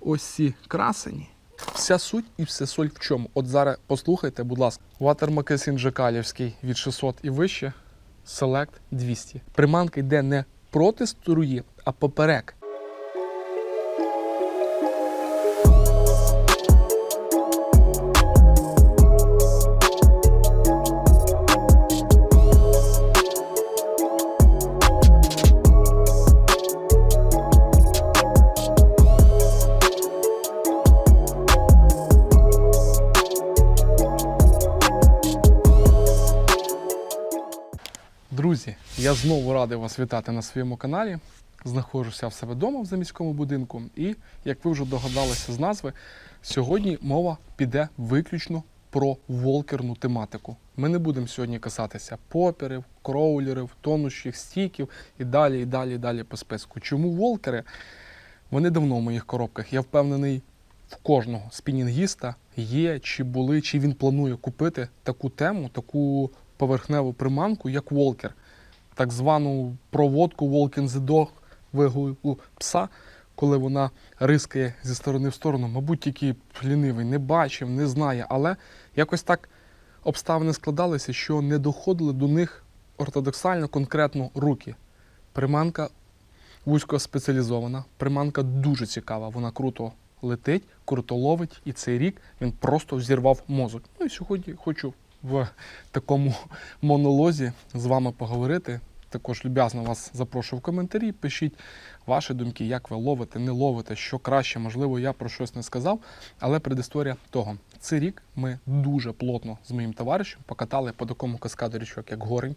ось ці красені. Вся суть і вся соль в чому. От зараз послухайте, будь ласка, ватермакесін Жекалівський від 600 і вище, Select 200. Приманка йде не проти струї, а поперек. Друзі, я знову радий вас вітати на своєму каналі. Знаходжуся в себе вдома в заміському будинку. І, як ви вже догадалися з назви, сьогодні мова піде виключно про волкерну тематику. Ми не будемо сьогодні касатися поперів, кроулерів, тонущих стіків і далі, і далі, і далі по списку. Чому волкери? Вони давно в моїх коробках. Я впевнений, в кожного спінінгіста є, чи були, чи він планує купити таку тему, таку поверхневу приманку, як волкер, так звану проводку Walk in the Dog вигулу пса, коли вона рискає зі сторони в сторону. Мабуть, тільки лінивий не бачив, не знає, але якось так обставини складалися, що не доходили до них ортодоксально конкретно руки. Приманка вузькоспеціалізована, приманка дуже цікава, вона круто летить, круто ловить, і цей рік він просто зірвав мозок. Ну і сьогодні хочу в такому монолозі з вами поговорити. Також люб'язно вас запрошую в коментарі. Пишіть ваші думки, як ви ловите, не ловите, що краще, можливо, я про щось не сказав. Але предісторія того. Цей рік ми дуже плотно з моїм товаришем покатали по такому каскаду річок, як Горень,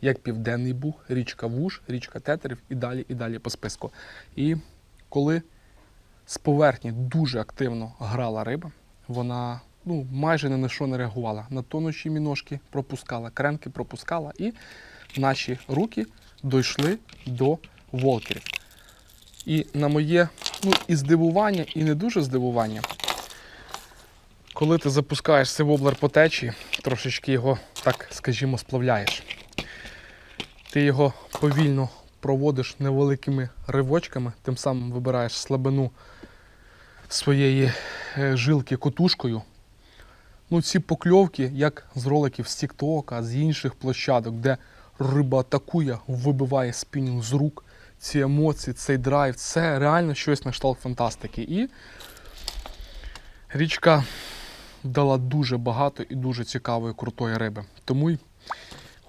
як Південний Буг, річка Вуж, річка Тетерів і далі, і далі по списку. І коли з поверхні дуже активно грала риба, вона ну, майже ні на що не реагувала. На тонущі міножки пропускала, кренки пропускала, і наші руки дійшли до волкерів. І на моє ну, і здивування, і не дуже здивування, коли ти запускаєш цей воблер по течії, трошечки його, так скажімо, сплавляєш. Ти його повільно проводиш невеликими ривочками, тим самим вибираєш слабину своєї е, жилки котушкою. Ну, ці покльовки, як з роликів з Тіктока, з інших площадок, де риба атакує, вибиває спінінг з рук, ці емоції, цей драйв, це реально щось на кшталт фантастики. І річка дала дуже багато і дуже цікавої крутої риби. Тому й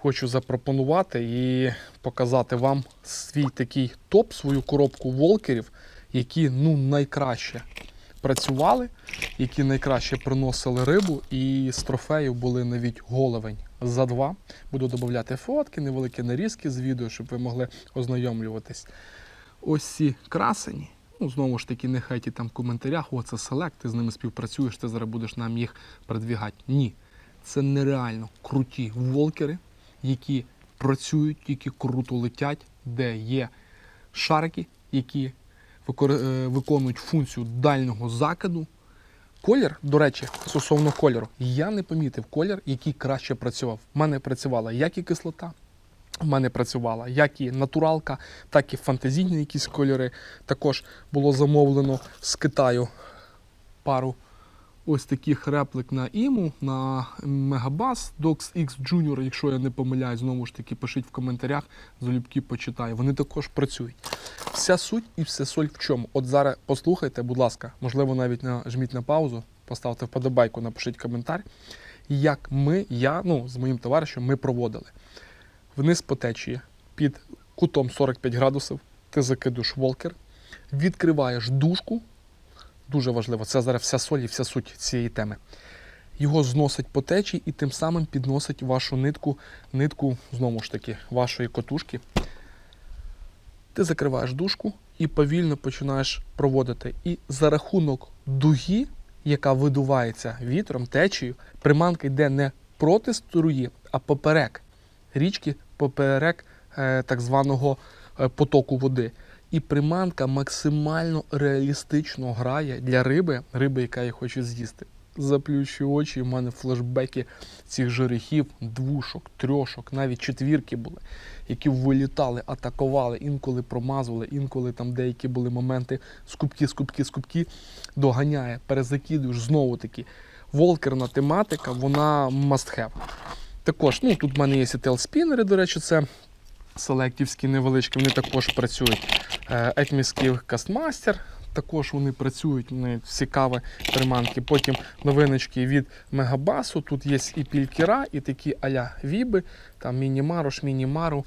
хочу запропонувати і показати вам свій такий топ, свою коробку волкерів, які ну найкраще працювали, які найкраще приносили рибу, і з трофеїв були навіть головень за два. Буду додати фотки, невеликі нарізки з відео, щоб ви могли ознайомлюватись. Ось ці красені. Ну, знову ж таки, нехай ті там в коментарях, о, це селект, ти з ними співпрацюєш, ти зараз будеш нам їх продвігати. Ні. Це нереально круті волкери, які працюють, які круто летять, де є шарики, які виконують функцію дальнього закиду. Колір, до речі, стосовно кольору, я не помітив колір, який краще працював. У мене працювала як і кислота, в мене працювала як і натуралка, так і фантазійні якісь кольори. Також було замовлено з Китаю пару ось таких реплик на іму, на Мегабас, Dox X Junior, якщо я не помиляюсь, знову ж таки, пишіть в коментарях, залюбки почитаю. Вони також працюють. Вся суть і вся соль в чому. От зараз послухайте, будь ласка, можливо, навіть нажміть на паузу, поставте вподобайку, напишіть коментар. Як ми, я, ну, з моїм товаришем, ми проводили. Вниз по течії під кутом 45 градусів, ти закидуєш волкер, відкриваєш дужку, дуже важливо, це зараз вся соль і вся суть цієї теми. Його зносить по течії і тим самим підносить вашу нитку, нитку, знову ж таки, вашої котушки. Ти закриваєш дужку і повільно починаєш проводити. І за рахунок дуги, яка видувається вітром, течією, приманка йде не проти струї, а поперек річки, поперек е, так званого е, потоку води. І приманка максимально реалістично грає для риби, риби, яка її хоче з'їсти. заплющую очі, в мене флешбеки цих жерехів, двушок, трьошок, навіть четвірки були, які вилітали, атакували, інколи промазували, інколи там деякі були моменти скупки, скупки, скупки, доганяє, перезакидуєш, знову таки. Волкерна тематика, вона must have. Також, ну тут в мене є і телспінери, до речі, це селектівські невеличкі, вони також працюють. Е, Екміський кастмастер, також вони працюють, вони цікаві приманки. Потім новиночки від Мегабасу. Тут є і пількера, і такі аля віби, там мінімару, шмінімару,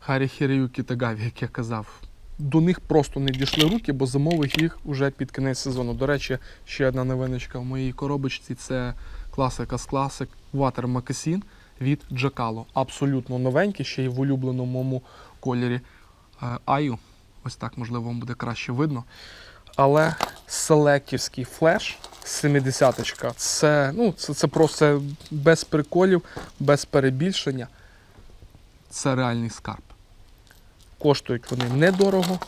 Харі Хірюкі та Гаві, як я казав. До них просто не дійшли руки, бо замовив їх уже під кінець сезону. До речі, ще одна новиночка в моїй коробочці це класика з класик Water Moccasin від Джакало. Абсолютно новенький, ще й в улюбленому кольорі е, Аю. Ось так, можливо, вам буде краще видно. Але селектівський флеш 70-ка, це, ну, це, це просто без приколів, без перебільшення. Це реальний скарб. Коштують вони недорого,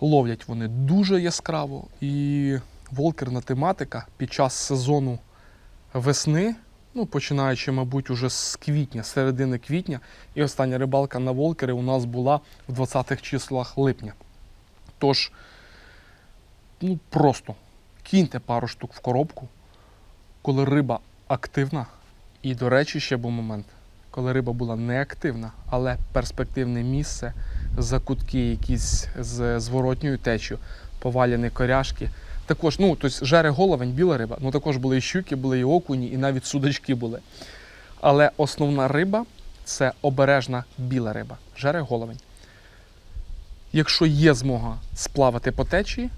ловлять вони дуже яскраво. І волкерна тематика під час сезону весни, ну, починаючи, мабуть, уже з квітня, середини квітня, і остання рибалка на волкери у нас була в 20-х числах липня. Тож, ну просто киньте пару штук в коробку, коли риба активна. І, до речі, ще був момент, коли риба була неактивна, але перспективне місце, закутки якісь з зворотньою течію, поваляні коряшки. Також, ну, тобто жере головень, біла риба, ну також були і щуки, були і окуні, і навіть судачки були. Але основна риба це обережна біла риба, жере головень. Якщо є змога сплавати по течії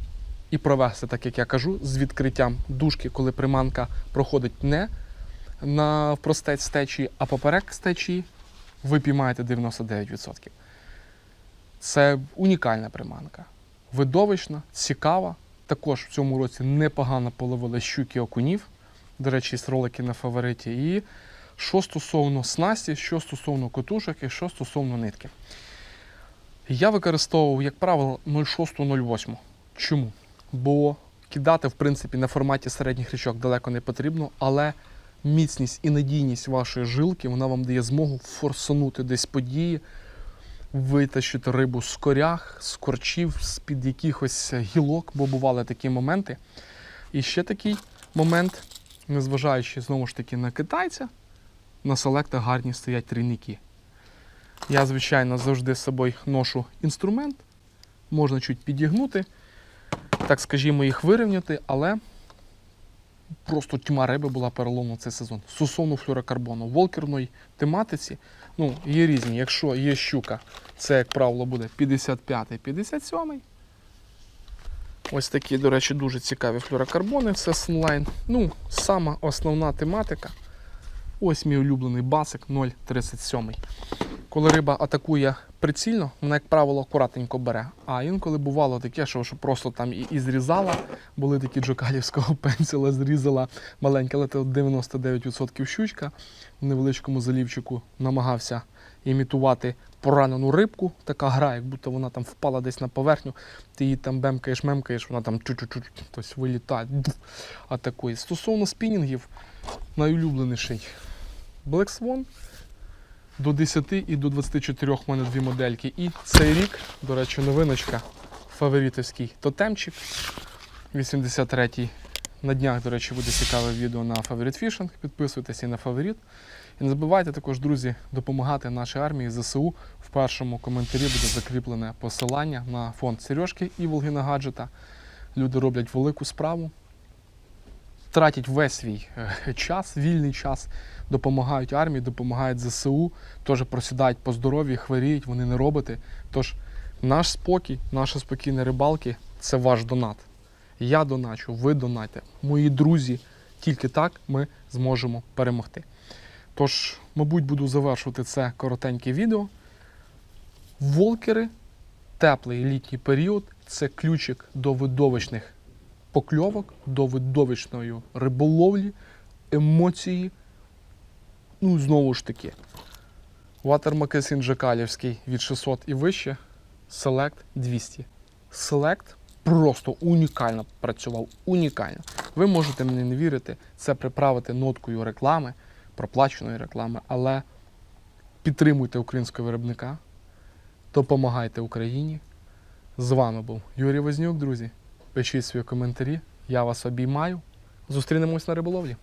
і провести, так як я кажу, з відкриттям дужки, коли приманка проходить не на простець течії, а поперек течії, ви піймаєте 99%. Це унікальна приманка. Видовищна, цікава. Також в цьому році непогано половили щуки окунів. До речі, є ролики на фавориті. І що стосовно снасті, що стосовно котушок і що стосовно нитки. Я використовував, як правило, 0,6-0,8. Чому? Бо кидати, в принципі, на форматі середніх річок далеко не потрібно, але міцність і надійність вашої жилки вона вам дає змогу форсанути десь події, витащити рибу з корях, з корчів, з-під якихось гілок, бо бували такі моменти. І ще такий момент, незважаючи знову ж таки на китайця, на селекта гарні стоять трійники. Я, звичайно, завжди з собою ношу інструмент, можна чуть підігнути, так скажімо, їх вирівняти, але просто тьма риби була переломна цей сезон. Стосовно флюорокарбону, в волкерної тематиці ну, є різні. Якщо є щука, це, як правило, буде 55-57. Ось такі, до речі, дуже цікаві флюорокарбони, це Sunline. Ну, сама основна тематика. Ось мій улюблений басик 0,37. Коли риба атакує прицільно, вона, як правило, акуратненько бере. А інколи бувало таке, що, що просто там і, і зрізала, були такі джокалівського пенсіла, зрізала маленьке, але це 99% щучка в невеличкому залівчику намагався імітувати поранену рибку. Така гра, як будто вона там впала десь на поверхню, ти її там бемкаєш, мемкаєш, вона там чу-чу-чу, тобто вилітає, атакує. Стосовно спінінгів, найулюбленіший Black Swan до 10 і до 24 в мене дві модельки. І цей рік, до речі, новиночка, фаворитовський тотемчик 83-й. На днях, до речі, буде цікаве відео на Favorite Fishing. Підписуйтесь і на фаворит. І не забувайте також, друзі, допомагати нашій армії ЗСУ. В першому коментарі буде закріплене посилання на фонд Сережки і Волгина Гаджета. Люди роблять велику справу, тратять весь свій е, час, вільний час, допомагають армії, допомагають ЗСУ, теж просідають по здоров'ю, хворіють, вони не роботи. Тож наш спокій, наші спокійні рибалки це ваш донат. Я доначу, ви донайте, мої друзі. Тільки так ми зможемо перемогти. Тож, мабуть, буду завершувати це коротеньке відео. Волкери, теплий літній період це ключик до видовищних покльовок, до видовищної риболовлі, емоції. Ну, знову ж таки, Water Moccasin Жакалівський від 600 і вище, Select 200. Select просто унікально працював. Унікально. Ви можете мені не вірити, це приправити ноткою реклами, проплаченої реклами, але підтримуйте українського виробника, допомагайте Україні. З вами був Юрій Вознюк, друзі. Пишіть свої коментарі. Я вас обіймаю. Зустрінемось на риболовлі.